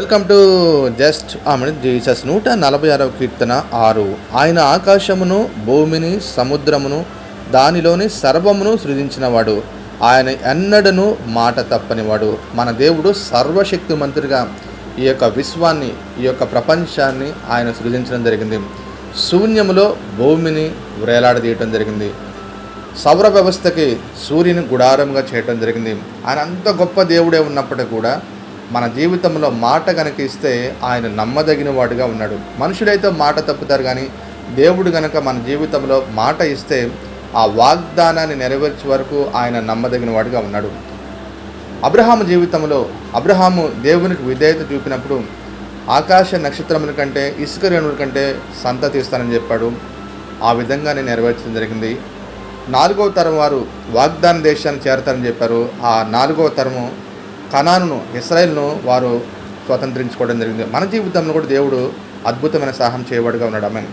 Welcome to just ఆమె Jesus నూట నలభై ఆరవ కీర్తన ఆరు. ఆయన ఆకాశమును భూమిని సముద్రమును దానిలోని సర్వమును సృజించినవాడు. ఆయన ఎన్నడను మాట తప్పనివాడు. మన దేవుడు సర్వశక్తి మంత్రిగా ఈ యొక్క విశ్వాన్ని ఈ యొక్క ప్రపంచాన్ని ఆయన సృజించడం జరిగింది. శూన్యములో భూమిని వేలాడదీయటం జరిగింది. సౌర వ్యవస్థకి సూర్యుని గుడారంగా చేయటం జరిగింది. ఆయన అంత గొప్ప దేవుడే ఉన్నప్పటికీ కూడా మన జీవితంలో మాట కనుక ఇస్తే ఆయన నమ్మదగిన వాడుగా ఉన్నాడు. మనుషులైతే మాట తప్పుతారు కానీ దేవుడు గనక మన జీవితంలో మాట ఇస్తే ఆ వాగ్దానాన్ని నెరవేర్చే వరకు ఆయన నమ్మదగిన వాడుగా ఉన్నాడు. అబ్రహాము జీవితంలో అబ్రహాము దేవునికి విధేయత చూపినప్పుడు ఆకాశ నక్షత్రముల కంటే ఇసుక రేణుల కంటే సంతతి ఇస్తానని చెప్పాడు. ఆ విధంగానే నెరవేర్చడం జరిగింది. నాలుగవ తరం వారు వాగ్దాన దేశాన్ని చేరతారని చెప్పారు. ఆ నాలుగవ తరము కనానును ఇస్రాయిల్ను వారు స్వతంత్రించుకోవడం జరిగింది. మన జీవితంలో కూడా దేవుడు అద్భుతమైన సహాయం చేయబడిగా ఉన్నాడు. ఆమె